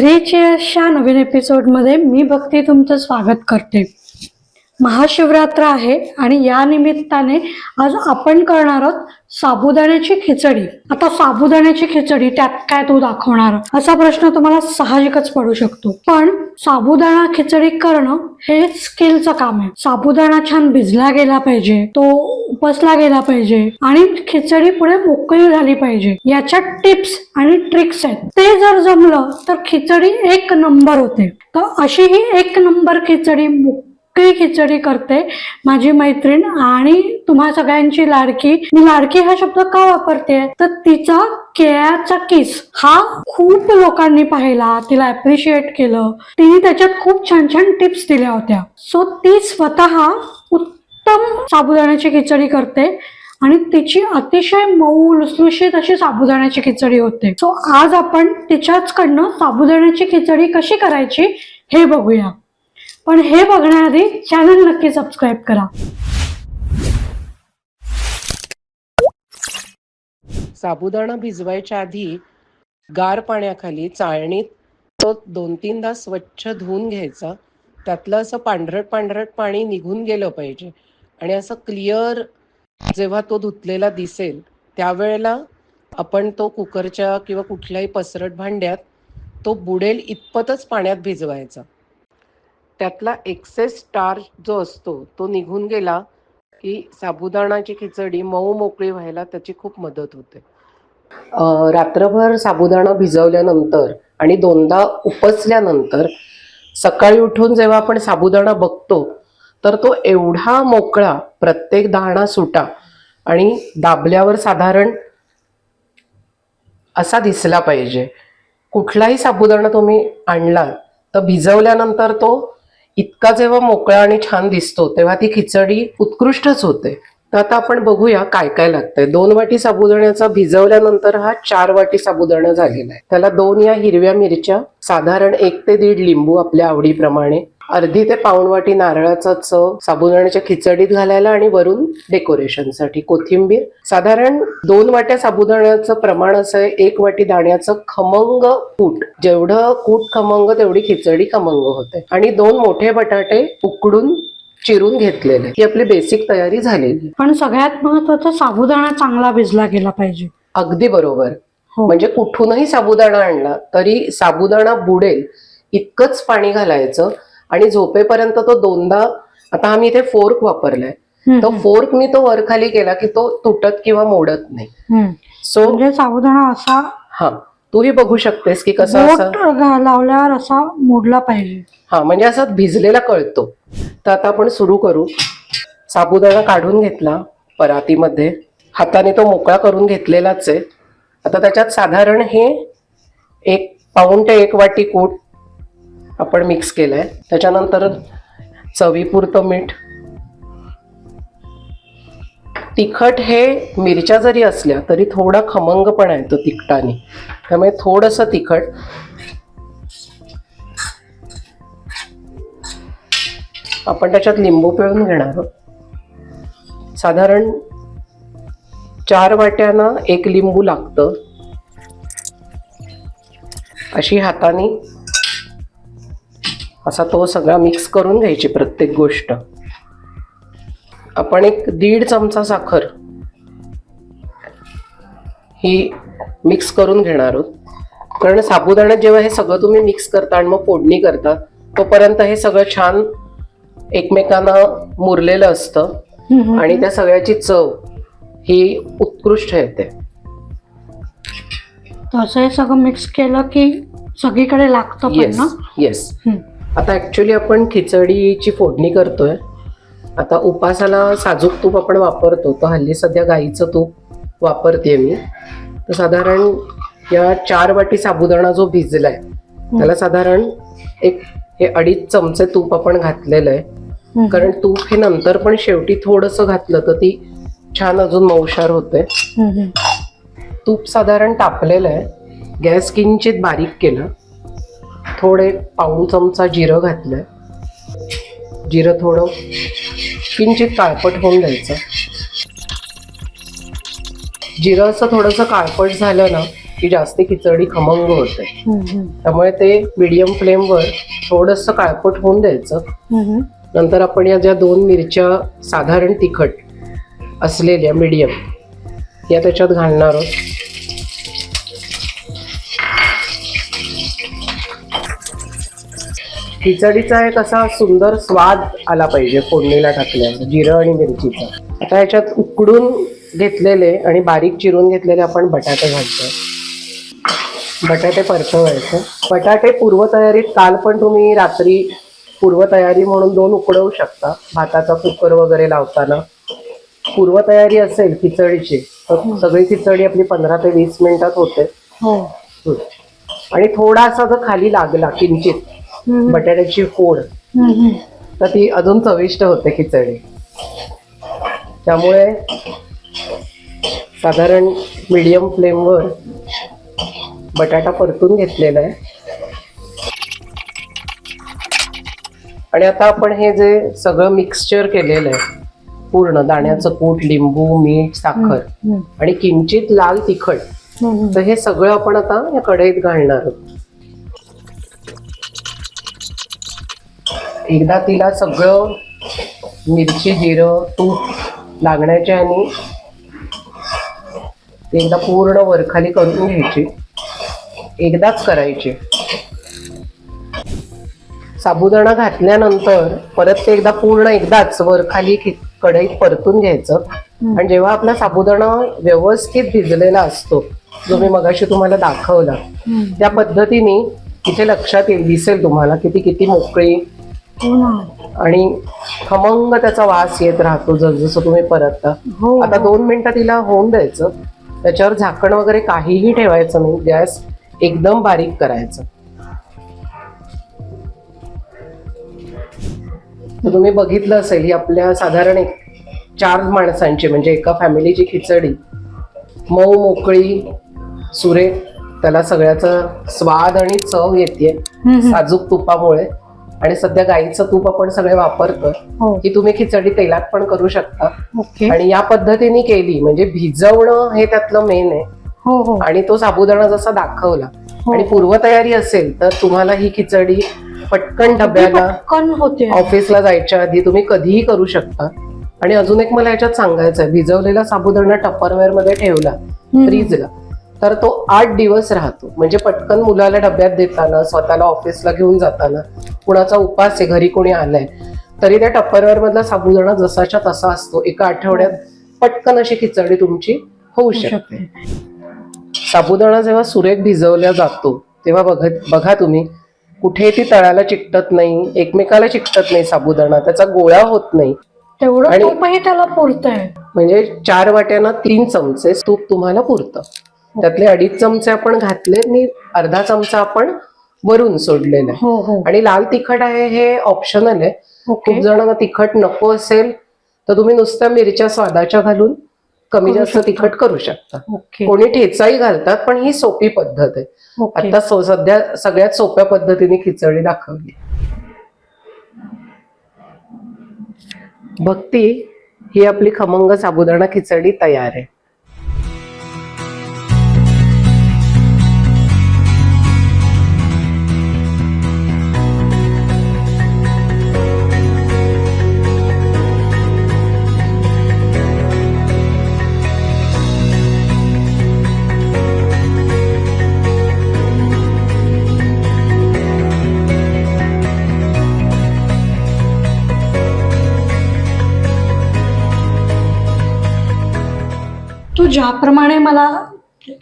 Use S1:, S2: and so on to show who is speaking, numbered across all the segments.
S1: Three अशा नवीन एपिसोडमध्ये मी भक्ती तुमचं स्वागत करते. महाशिवरात्र आहे आणि या निमित्ताने आज आपण करणार आहोत साबुदाण्याची खिचडी. आता साबुदाण्याची खिचडी त्यात काय तू दाखवणार? असा प्रश्न तुम्हाला साहजिकच पडू शकतो. पण साबुदाणा खिचडी करणं हे स्किलचं काम आहे. साबुदाणा छान भिजला गेला पाहिजे तो उपसला गेला पाहिजे आणि खिचडी पुढे मोकळी झाली पाहिजे. याच्या टिप्स आणि ट्रिक्स आहेत. ते जर जमलं तर खिचडी एक नंबर होते. तर अशी ही एक नंबर खिचडी मोकळी खिचडी करते माझी मैत्रीण आणि तुम्हा सगळ्यांची लाडकी. मी लाडकी हा शब्द का वापरते? तर तिचा केळ्याचा किस हा खूप लोकांनी पाहिला तिला अप्रिशिएट केलं. तिने त्याच्यात खूप छान छान टिप्स दिल्या होत्या. सो ती स्वतः उत्तम साबुदाण्याची खिचडी करते आणि तिची अतिशय मऊ लुसलुशीत अशी साबुदाण्याची खिचडी होते. सो आज आपण तिच्याच कडनं साबुदाण्याची खिचडी कशी करायची हे बघूया. पण हे बघण्याआधी चॅनल नक्की सबस्क्राईब करा.
S2: साबुदाणा भिजवायच्या आधी गार पाण्याखाली चाळणीत तो दोन तीनदा स्वच्छ धुवून घ्यायचा. त्यातलं असं पांढरट पांढरट पाणी निघून गेलं पाहिजे. आणि असं क्लिअर जेव्हा तो धुतलेला दिसेल त्यावेळेला आपण तो कुकरच्या किंवा कुठल्याही पसरट भांड्यात तो बुडेल इतपतच पाण्यात भिजवायचा. त्यातला एक्सेस स्टार्च जो असतो तो निघून गेला की साबुदाणाची खिचडी मऊ मोकळी व्हायला त्याची खूप मदत होते. रात्रभर साबुदाणा भिजवल्यानंतर आणि दोनदा उपसल्यानंतर सकाळी उठून जेव्हा आपण साबुदाणा बघतो तर तो एवढा मोकळा प्रत्येक दाणा सुटा आणि दाबल्यावर साधारण असा दिसला पाहिजे. कुठलाही साबुदाणा तुम्ही आणला तर भिजवल्यानंतर तो इतका जेव्हा मोकळा आणि छान दिसतो तेव्हा ती खिचडी उत्कृष्टच होते. तर आता आपण बघूया काय काय लागतंय. दोन वाटी साबुदाण्याचा भिजवल्यानंतर हा चार वाटी साबुदाणा झालेला आहे. त्याला दोन या हिरव्या मिरच्या साधारण एक ते दीड लिंबू आपल्या आवडीप्रमाणे अर्धी ते पाऊण वाटी नारळाचा चव साबुदाण्याच्या खिचडीत घालायला आणि वरून डेकोरेशनसाठी कोथिंबीर. साधारण दोन वाट्या साबुदाण्याचं प्रमाण असं आहे एक वाटी दाण्याचं खमंग कूट. जेवढं कूट खमंग तेवढी खिचडी खमंग होते. आणि दोन मोठे बटाटे उकडून चिरून घेतलेले. ही आपली बेसिक तयारी झालेली.
S1: पण सगळ्यात महत्वाचं साबुदाणा चांगला भिजला गेला पाहिजे.
S2: अगदी बरोबर.
S1: हो.
S2: म्हणजे कुठूनही साबुदाणा आणला तरी साबुदाणा बुडेल इतकंच पाणी घालायचं. आणि झोपेपर्यंत तो दोनदा आता आम्ही इथे फोर्क वापरलाय.
S1: हम्म,
S2: तो फोर्क मी तो वर खाली केला की तो तुटत किंवा मोडत नाही. सो
S1: म्हणजे साबुदाणा असा
S2: हा तूही बघू शकतेस की कसा
S1: लावल्यावर असा मोडला पाहिजे.
S2: हा म्हणजे असा भिजलेला कळतो. तर आता आपण सुरू करू. साबुदाणा काढून घेतला परातीमध्ये. हाताने तो मोकळा करून घेतलेलाच आहे. आता त्याच्यात साधारण हे एक पाऊण ते एक वाटी कूट आपण मिक्स केलं आहे त्याच्यानंतर चवीपुरतं मीठ. तिखट हे मिरच्या जरी असल्या तरी थोडा खमंगपणा तो तिखटाने. त्यामुळे थोडंसं तिखट. आपण त्याच्यात लिंबू पिळून घेणार आहोत. साधारण चार वाट्यांना एक लिंबू लागतं. अशी हाताने असा तो सगळा मिक्स करून घ्यायची प्रत्येक गोष्ट. आपण एक दीड चमचा साखर ही मिक्स करून घेणार आहोत. कारण साबुदाण्यात जेव्हा हे सगळं तुम्ही मिक्स करता आणि मग फोडणी करता तोपर्यंत हे सगळं छान एकमेकांना मुरलेलं असतं. आणि त्या सगळ्याची चव ही उत्कृष्ट येते.
S1: तसं हे सगळं मिक्स केलं की सगळीकडे लागतं
S2: येस. आता ऍक्च्युली आपण खिचडीची फोडणी करतोय. आता उपासाला साजूक तूप आपण वापरतो. तर हल्ली सध्या गाईचं तूप वापरते मी. तर साधारण या चार वाटी साबुदाणा जो भिजलाय त्याला साधारण एक हे अडीच चमचे तूप आपण घातलेलं आहे. कारण तूप हे नंतर पण शेवटी थोडंसं घातलं तर ती छान अजून मौशार होते. तूप साधारण तापलेलं आहे. गॅस किंचित बारीक केलं. थोडे पाऊण चमचा जिरं घातलंय. जिरं थोडं किंचित काळपट होऊन द्यायचं. जिरं असं थोडंसं काळपट झालं ना की जास्ती खिचडी खमंग होते. त्यामुळे ते मीडियम फ्लेमवर थोडंसं काळपट होऊन द्यायचं. नंतर आपण या ज्या दोन मिरच्या साधारण तिखट असलेल्या मीडियम या त्याच्यात घालणार आहोत. खिचडीचा एक असा सुंदर स्वाद आला पाहिजे फोडणीला टाकल्यावर जिरं आणि मिरचीचा. आता ह्याच्यात उकडून घेतलेले आणि बारीक चिरून घेतलेले आपण बटाटे घालतोय. बटाटे परतवायचे. बटाटे पूर्वतयारीत काल पण तुम्ही रात्री पूर्वतयारी म्हणून दोन उकडवू शकता. भाताचा कुकर वगैरे लावताना. पूर्वतयारी असेल खिचडीची तर सगळी खिचडी आपली पंधरा ते वीस मिनिटात होते.
S1: हो.
S2: आणि थोडासा जर खाली लागला किंचित बटाट्याची फोड. तर ती अजून चविष्ट होते खिचडी. त्यामुळे साधारण मीडियम फ्लेमवर बटाटा परतून घेतलेला आहे. आणि आता आपण हे जे सगळं मिक्सचर केलेलं आहे पूर्ण दाण्याचं कूट लिंबू मीठ साखर आणि किंचित लाल तिखट. तर हे सगळं आपण आता या कढईत घालणार आहोत. एकदा तिला सगळं मिरची जिरं तूप लागण्याचे आणि एकदा पूर्ण वरखाली करून घ्यायची. एकदाच करायची. साबुदाणा घातल्यानंतर परत ते एकदा पूर्ण एकदाच वरखाली कढईत परतून घ्यायचं. आणि जेव्हा आपला साबुदाणा व्यवस्थित भिजलेला असतो जो मी मगाशी तुम्हाला दाखवला. त्या पद्धतीने इथे लक्षात येईल दिसेल तुम्हाला की ती किती मोकळी आणि खमंग त्याचा वास येत राहतो जसजसं तुम्ही परतता.
S1: हो.
S2: आता दोन मिनिटं तिला होऊन द्यायचं. त्याच्यावर झाकण वगैरे काहीही ठेवायचं नाही. गॅस एकदम बारीक करायचं. तर तुम्ही बघितलं असेल ही आपल्या साधारण एक चार माणसांची म्हणजे एका फॅमिलीची खिचडी मऊ मोकळी सुरेख त्याला सगळ्याचा स्वाद आणि चव येते. साजूक तुपामुळे. आणि सध्या गाईचं तूप आपण सगळे वापरतोय
S1: हो.
S2: की तुम्ही खिचडी तेलात पण करू शकता. आणि या पद्धतीने केली म्हणजे भिजवणं हे त्यातलं मेन आहे.
S1: हो हो.
S2: आणि तो साबुदाणा जसा दाखवला. आणि पूर्वतयारी असेल तर तुम्हाला ही खिचडी पटकन डब्याला ऑफिसला जायच्या आधी तुम्ही कधीही करू शकता. आणि अजून एक मला याच्यात सांगायचं आहे भिजवलेला साबुदाणा टप्परवेअरमध्ये ठेवला फ्रीजला. तर तो आठ दिवस राहतो. म्हणजे पटकन मुलाला डब्यात देताना स्वतःला ऑफिसला घेऊन जाताना कुणाचा उपास आहे घरी कोणी आलाय तरी त्या टप्परवेअर मधला साबुदाणा जसाच्या तसा असतो. एका आठवड्यात पटकन अशी खिचडी तुमची होऊ शकते. साबुदाणा जेव्हा सुरेख भिजवला जातो तेव्हा बघत बघा तुम्ही कुठे ती तळाला चिकटत नाही एकमेकाला चिकटत नाही साबुदाणा त्याचा गोळा होत नाही.
S1: तेवढं त्याला पुरतंय.
S2: म्हणजे चार वाट्यांना तीन चमचे तूप तुम्हाला पुरतं. त्यातले अडीच चमचे आपण घातले आणि अर्धा चमचा आपण वरून सोडलेला आहे.
S1: हो हो.
S2: आणि लाल तिखट आहे हे ऑप्शनल आहे. खूप जणांना तिखट नको असेल तर तुम्ही नुसत्या मिरच्या स्वादाच्या घालून कमी जास्त. तिखट करू शकता. कोणी ठेचाही घालतात पण ही सोपी पद्धत आहे. आता सध्या सगळ्यात सोप्या पद्धतीने खिचडी दाखवली. भक्ती ही आपली खमंग साबुदाणा खिचडी तयार आहे.
S1: तू ज्याप्रमाणे मला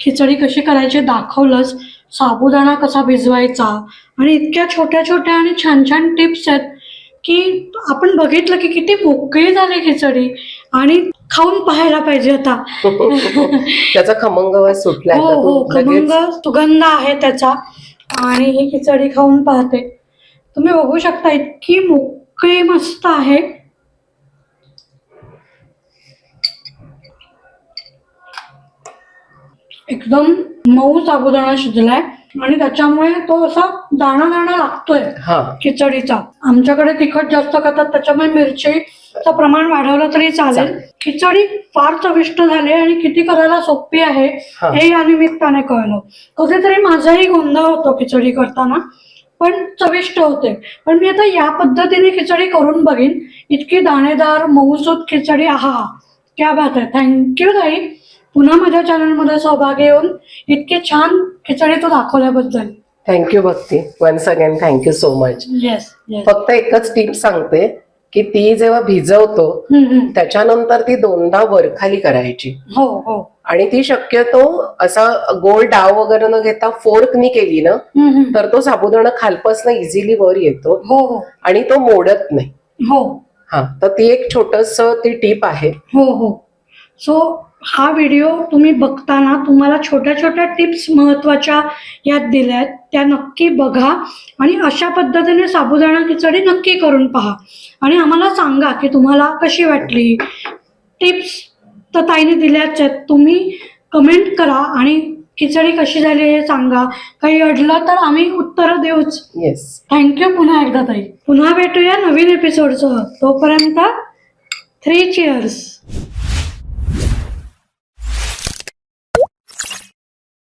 S1: खिचडी कशी करायची दाखवलंस साबुदाणा कसा भिजवायचा आणि इतक्या छोट्या छोट्या आणि छान छान टिप्स आहेत की आपण बघितलं की किती मोकळी झाली खिचडी आणि खाऊन पाहायला पाहिजे आता.
S2: त्याचा खमंग वास सुटलाय
S1: हो हो खमंग सुगंध आहे त्याचा आणि ही खिचडी खाऊन पाहते. तुम्ही बघू शकता इतकी मोकळी मस्त आहे. एकदम मऊ साबुदाणा शिजलाय आणि त्याच्यामुळे तो असा दाणा दाणा लागतोय
S2: हा.
S1: खिचडीचा. आमच्याकडे तिखट जास्त खातात त्याच्यामुळे मिरचीचं प्रमाण वाढवलं तरी चालेल. खिचडी फार चविष्ट झाली आणि किती करायला सोपी आहे
S2: हा.
S1: हे या निमित्ताने कळलं. कधीतरी माझाही गोंधळ होतो खिचडी करताना पण चविष्ट होते. पण मी आता या पद्धतीने खिचडी करून बघीन. इतकी दाणेदार मऊसूत खिचडी आहा क्या बात आहे. थँक्यू ताई. पुन्हा माझ्या चॅनलमध्ये सहभागी होऊन इतकी छान खिचडी तू दाखवल्याबद्दल.
S2: Thank you Bhakti. Once again thank you so much
S1: yes
S2: फक्त एकच टीप सांगते की ती जेव्हा भिजवतो त्याच्यानंतर ती दोनदा वरखाली करायची.
S1: हो हो.
S2: आणि ती शक्यतो असा गोल डाव वगैरे न घेता फोर्कनी केली ना. तर तो साबुदाणा खालपासनं इझिली वर येतो
S1: हो हो.
S2: आणि तो मोडत नाही.
S1: हो.
S2: हा तर ती एक छोटस ती टीप आहे.
S1: हो हो. सो हा व्हिडिओ तुम्ही बघताना तुम्हाला छोट्या छोट्या टिप्स महत्त्वाच्या यात दिल्या आहेत. त्या नक्की बघा आणि अशा पद्धतीने साबुदाणा खिचडी नक्की करून पहा. आणि आम्हाला सांगा की तुम्हाला कशी वाटली? टिप्स तर ताईने दिल्याच आहेत. तुम्ही कमेंट करा आणि खिचडी कशी झाली हे सांगा. काही अडलं तर आम्ही उत्तरं देऊच.
S2: येस
S1: थँक्यू पुन्हा एकदा ताई. पुन्हा भेटूया नवीन एपिसोडसह तोपर्यंत थ्री चिअर्स